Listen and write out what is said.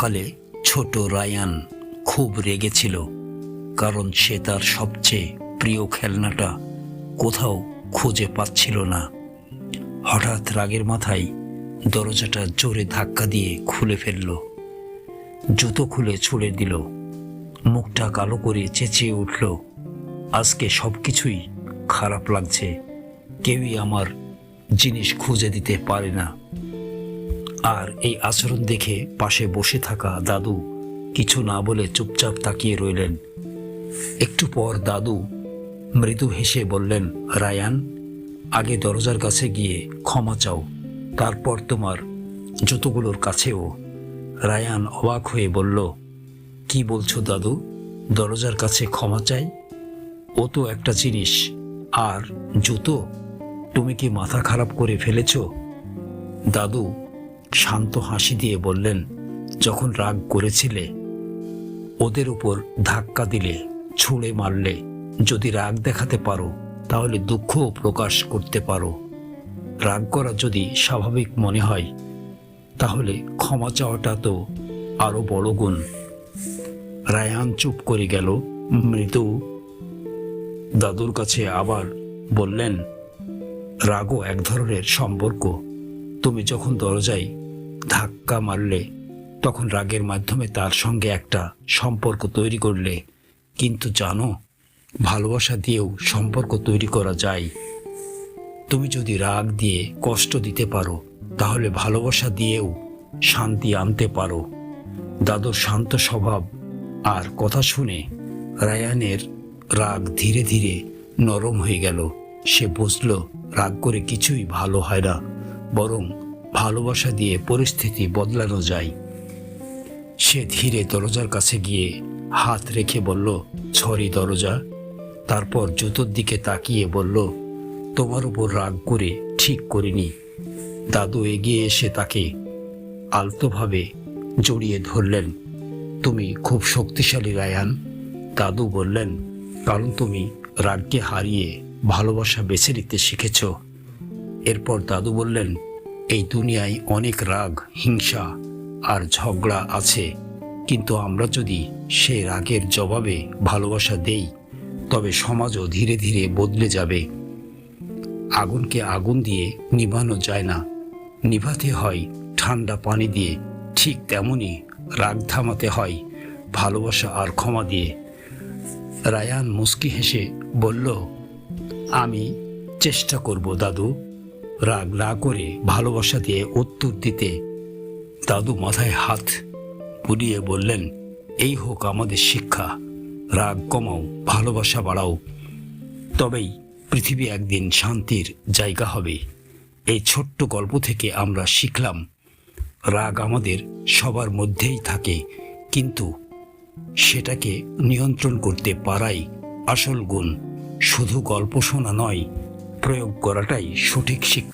সকালে ছোট রায়ান খুব রেগেছিল, কারণ সে তার সবচেয়ে প্রিয় খেলনাটা কোথাও খুঁজে পাচ্ছিল না। হঠাৎ রাগের মাথায় দরজাটা জোরে ধাক্কা দিয়ে খুলে ফেলল। জুতো খুলে ছুড়ে দিল। মুখটা কালো করে চেঁচিয়ে উঠল, আজকে সব কিছুই খারাপ লাগছে। কেউই আমার জিনিস খুঁজে দিতে পারে না। আর এই আচরণ দেখে পাশে বসে থাকা দাদু কিছু না বলে চুপচাপ তাকিয়ে রইলেন। একটু পর দাদু মৃদু হেসে বললেন, রায়ান, আগে দরজার কাছে গিয়ে ক্ষমা চাও, তারপর তোমার জুতোগুলোর কাছেও। রায়ান অবাক হয়ে বলল, কি বলছো দাদু, দরজার কাছে ক্ষমা চাই? ও তো একটা জিনিস, আর জুতো, তুমি কি মাথা খারাপ করে ফেলেছো? দাদু শান্ত হাসি দিয়ে বললেন, যখন রাগ করেছিলে, ওদের উপর ধাক্কা দিলে, ছুঁড়ে মারলে, যদি রাগ দেখাতে পারো, তাহলে দুঃখও প্রকাশ করতে পারো। রাগ করা যদি স্বাভাবিক মনে হয়, তাহলে ক্ষমা চাওয়াটা তো আরও বড় গুণ। রায়ান চুপ করে গেল, মৃদু। দাদুর কাছে আবার বললেন, রাগও এক ধরনের সম্পর্ক। তুমি যখন দরজায় ধাক্কা মারলে, তখন রাগের মাধ্যমে তার সঙ্গে একটা সম্পর্ক তৈরি করলে। কিন্তু জানো, ভালোবাসা দিয়েও সম্পর্ক তৈরি করা যায়। তুমি যদি রাগ দিয়ে কষ্ট দিতে পারো, তাহলে ভালোবাসা দিয়েও শান্তি আনতে পারো। দাদুর শান্ত স্বভাব আর কথা শুনে রায়ানের রাগ ধীরে ধীরে নরম হয়ে গেল। সে বুঝল, রাগ করে কিছুই ভালো হয় না। বরং ভালোবাসা দিয়ে পরিস্থিতি বদলানো যায়। সে ধীরে দরজার কাছে গিয়ে হাত রেখে বলল ছড়ি দরজা। তারপর জুতোর দিকে তাকিয়ে বলল, তোমার উপর রাগ করে ঠিক করিনি। দাদু এগিয়ে এসে তাকে আলতোভাবে জড়িয়ে ধরলেন, তুমি খুব শক্তিশালী, রায়ান। দাদু বললেন, কারণ তুমি রাগকে হারিয়ে ভালোবাসা বেছে নিতে শিখেছ। এরপর দাদু বললেন এই দুনিয়ায় অনেক রাগ, হিংসা আর ঝগড়া আছে। কিন্তু আমরা যদি সে রাগের জবাবে ভালোবাসা দেই, তবে সমাজও ধীরে ধীরে বদলে যাবে। আগুনকে আগুন দিয়ে নিভানো যায় না। নিভাতে হয় ঠান্ডা পানি দিয়ে, ঠিক তেমনই রাগ থামাতে হয় ভালোবাসা আর ক্ষমা দিয়ে। রায়ান মুস্কি হেসে বলল, আমি চেষ্টা করব, দাদু। রাগ না করে ভালোবাসা দিয়ে উত্তর দিতে দাদু মাথায় হাত বুলিয়ে বললেন, এই হোক আমাদের শিক্ষা। রাগ কমাও, ভালোবাসা বাড়াও। তবেই পৃথিবী একদিন শান্তির জায়গা হবে। এই ছোট্ট গল্প থেকে আমরা শিখলাম, রাগ আমাদের সবার মধ্যেই থাকে, কিন্তু সেটাকে নিয়ন্ত্রণ করতে পারাই আসল গুণ। শুধু গল্প শোনা নয়, প্রয়োগ করাটাই সঠিক শিক্ষা।